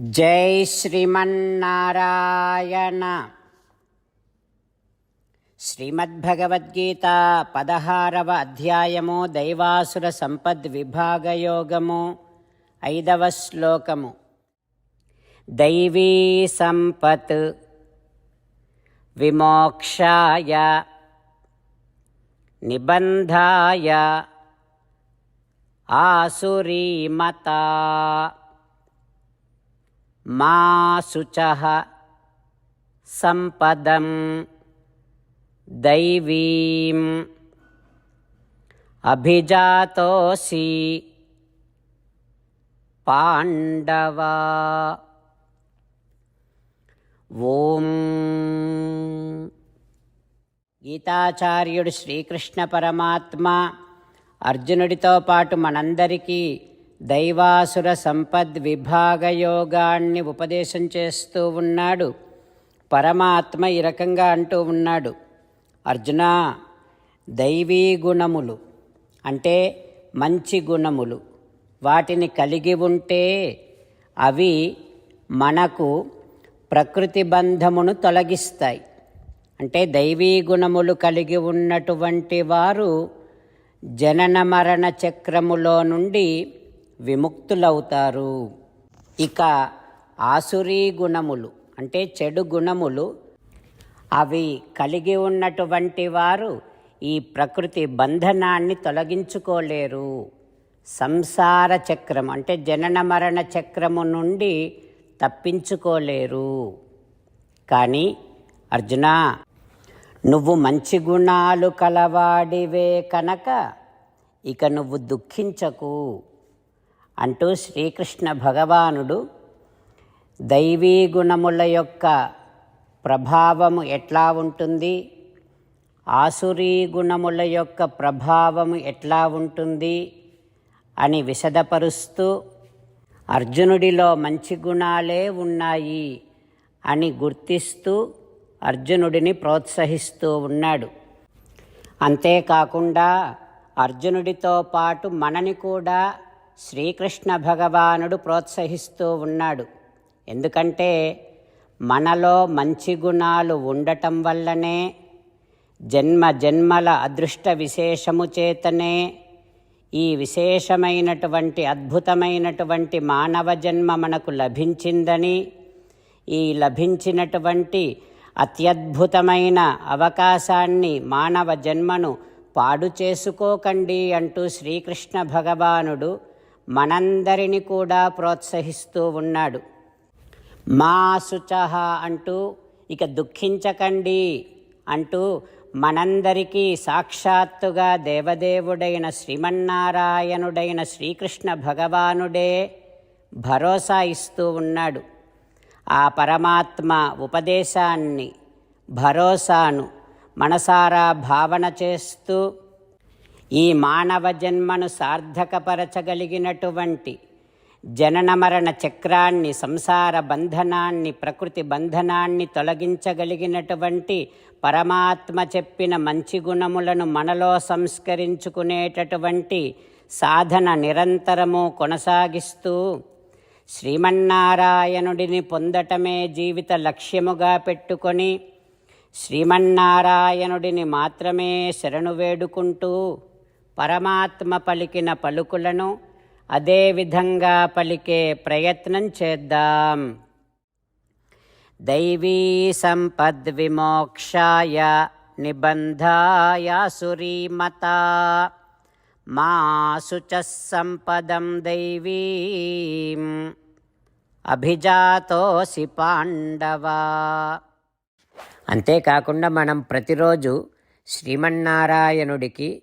జై శ్రీమన్నారాయణ. శ్రీమద్భగవద్గీత పదహారవ అధ్యాయము దైవాసుర సంపద్ విభాగయోగము ఐదవ శ్లోకము. దైవీ సంపత్ విమోక్షాయ నిబంధాయ ఆసురీమతా. మా శుచ సంపదం దైవీం అభిజాతోసి పాండవా. ఓం. గీతాచార్యుడు శ్రీకృష్ణ పరమాత్మ అర్జునుడితో పాటు మనందరికీ దైవాసుర సంపద్ విభాగ యోగాన్ని ఉపదేశం చేస్తూ ఉన్నాడు. పరమాత్మ ఈ రకంగా అంటూ ఉన్నాడు. అర్జున దైవీ గుణములు అంటే మంచి గుణములు. వాటిని కలిగి ఉంటే అవి మనకు ప్రకృతి బంధమును తొలగిస్తాయి. అంటే దైవీ గుణములు కలిగి ఉన్నటువంటి వారు జనన మరణ చక్రములో నుండి విముక్తులవుతారు. ఇక ఆసురీ గుణములు అంటే చెడు గుణములు అవి కలిగి ఉన్నటువంటి వారు ఈ ప్రకృతి బంధనాన్ని తొలగించుకోలేరు. సంసార చక్రం అంటే జనన మరణ చక్రము నుండి తప్పించుకోలేరు. కానీ అర్జున నువ్వు మంచి గుణాలు కలవాడివే కనుక ఇక నువ్వు దుఃఖించకు. అంటూ శ్రీకృష్ణ భగవానుడు దైవీ గుణముల యొక్క ప్రభావము ఎట్లా ఉంటుంది? ఆసురీ గుణముల యొక్క ప్రభావము ఎట్లా ఉంటుంది? అని విశదపరుస్తూ అర్జునుడిలో మంచి గుణాలే ఉన్నాయి అని గుర్తిస్తూ అర్జునుడిని ప్రోత్సహిస్తూ ఉన్నాడు. అంతేకాకుండా అర్జునుడితో పాటు మనని కూడా శ్రీకృష్ణ భగవానుడు ప్రోత్సహిస్తూ ఉన్నాడు. ఎందుకంటే మనలో మంచి గుణాలు ఉండటం వల్లనే జన్మ జన్మల అదృష్ట విశేషము చేతనే ఈ విశేషమైనటువంటి అద్భుతమైనటువంటి మానవ జన్మ మనకు లభించిందని ఈ లభించినటువంటి అత్యద్భుతమైన అవకాశాన్ని మానవ జన్మను పాడు చేసుకోకండి అంటూ శ్రీకృష్ణ భగవానుడు మనందరిని కూడా ప్రోత్సహిస్తూ ఉన్నాడు. మా శుచహ అంటూ ఇక దుఃఖించకండి అంటూ మనందరికీ సాక్షాత్తుగా దేవదేవుడైన శ్రీమన్నారాయణుడైన శ్రీకృష్ణ భగవానుడే భరోసా ఇస్తూ ఉన్నాడు. ఆ పరమాత్మ ఉపదేశాన్ని భరోసాను మనసారా భావన చేస్తూ ఈ మానవ జన్మను సార్థకపరచగలిగినటువంటి జనన మరణ చక్రాన్ని సంసార బంధనాన్ని ప్రకృతి బంధనాన్ని తొలగించగలిగినటువంటి పరమాత్మ చెప్పిన మంచి గుణములను మనలో సంస్కరించుకునేటటువంటి సాధన నిరంతరము కొనసాగిస్తూ శ్రీమన్నారాయణుడిని పొందటమే జీవిత లక్ష్యముగా పెట్టుకొని శ్రీమన్నారాయణుడిని మాత్రమే శరణు వేడుకుంటూ పరమాత్మ పలికిన పలుకులను అదే విధంగా పలికే ప్రయత్నం చేద్దాం. దైవీ సంపద్విమోక్షాయ నిబంధాయాసురీమత మా శుచ సంపదం దైవీం అభిజాతోసి పాండవా. అంతేకాకుండా మనం ప్రతిరోజు శ్రీమన్నారాయణుడికి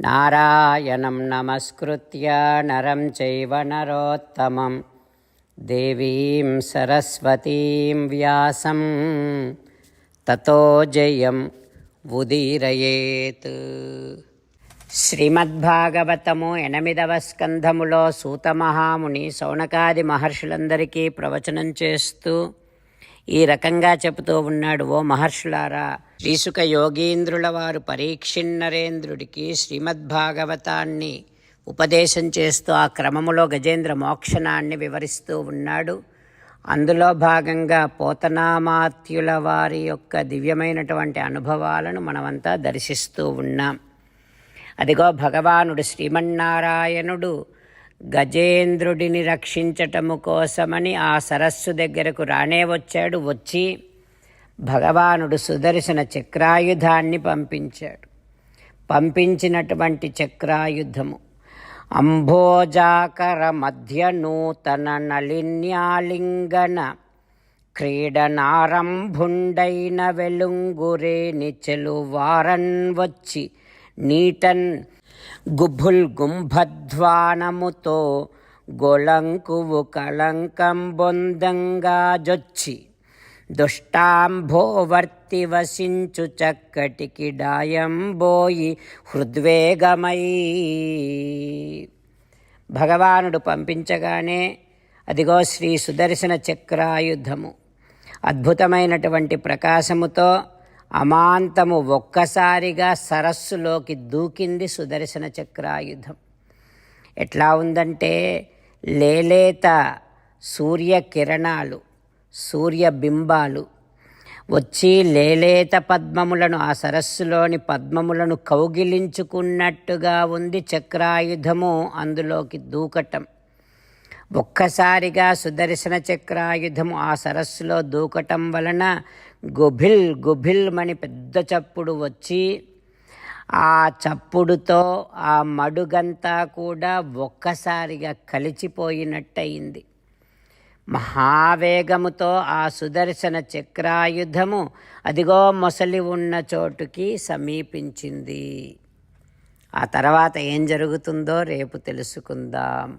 నారాయణం నమస్కృత్య నరం చైవ నరోత్తమం. దేవీం సరస్వతీం వ్యాసం. తతో జయం ఉదీరయేత్. శ్రీమద్భాగవతము ఎనిమిదవ స్కంధములో సూతమహాముని సౌనకాది మహర్షులందరికీ ప్రవచనం చేస్తూ ఈ రకంగా చెబుతూ ఉన్నాడు ఓ మహర్షులారా. శ్రీసుక యోగీంద్రుల వారు పరీక్షిన్నరేంద్రుడికి శ్రీమద్భాగవతాన్ని ఉపదేశం చేస్తూ ఆ క్రమములో గజేంద్ర మోక్షణాన్ని వివరిస్తూ ఉన్నాడు. అందులో భాగంగా పోతనామాత్యుల వారి యొక్క దివ్యమైనటువంటి అనుభవాలను మనమంతా దర్శిస్తూ ఉన్నాం. అదిగో భగవానుడు శ్రీమన్నారాయణుడు గజేంద్రుడిని రక్షించటము కోసమని ఆ సరస్సు దగ్గరకు రానే వచ్చాడు. వచ్చి భగవానుడు సుదర్శన చక్రాయుధాన్ని పంపించాడు. పంపించినటువంటి చక్రాయుధము అంభోజాకర మధ్య నూతన నళిన్యాలింగన క్రీడనారంభుండైన వెలుంగురేని చెలువారన్ వచ్చి నీటన్ గుభుల్ గుంభధ్వానముతో గొలంకువు కళంకం బొందంగా జొచ్చి దుష్టాంభోవర్తి వసించు చక్కటికి డాయంబోయి హృద్వేగమై. భగవానుడు పంపించగానే అదిగో శ్రీ సుదర్శన చక్రాయుధము అద్భుతమైనటువంటి ప్రకాశముతో అమాంతము ఒక్కసారిగా సరస్సులోకి దూకింది సుదర్శన చక్రాయుధం. ఎట్లా ఉందంటే లేలేత సూర్యకిరణాలు సూర్యబింబాలు వచ్చి లేలేత పద్మములను ఆ సరస్సులోని పద్మములను కౌగిలించుకున్నట్టుగా ఉంది చక్రాయుధము అందులోకి దూకటం. ఒక్కసారిగా సుదర్శన చక్రాయుధము ఆ సరస్సులో దూకటం వలన గుభిల్ గుభిల్ మని పెద్ద చప్పుడు వచ్చి ఆ చప్పుడుతో ఆ మడుగంతా కూడా ఒక్కసారిగా కలిచిపోయినట్టయింది. మహావేగముతో ఆ సుదర్శన చక్రాయుధము అదిగో మొసలి ఉన్న చోటుకి సమీపించింది. ఆ తర్వాత ఏం జరుగుతుందో రేపు తెలుసుకుందాం.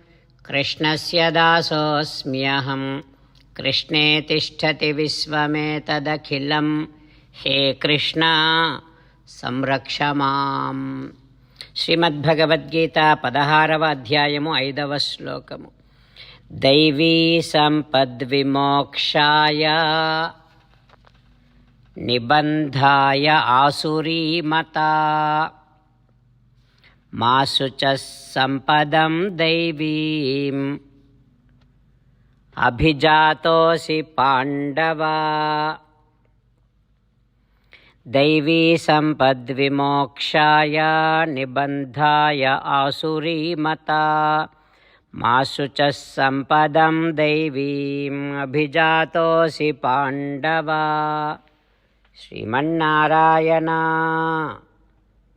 జగదిదం కృష్ణస్య దాసోऽస్మ్యహం కృష్ణే తిష్టతి విశ్వమేతదఖిలం. హే కృష్ణ సంరక్ష మాం. శ్రీమద్భగవద్గీత పదహారవ అధ్యాయము ఐదవ శ్లోకము. దైవీ సంపద్విమోక్షాయ నిబంధాయ ఆసురీమతా. मासुचस्सम्पदं दैवीम्। अभिजातोऽसि पाण्डवा। दैवीसम्पद्विमोक्षाय निबन्धाय आसुरीमता। मासु मासुचस्सम्पदं दैवीम्। अभिजातोऽसि पाण्डवा। श्रीमन्नारायणा।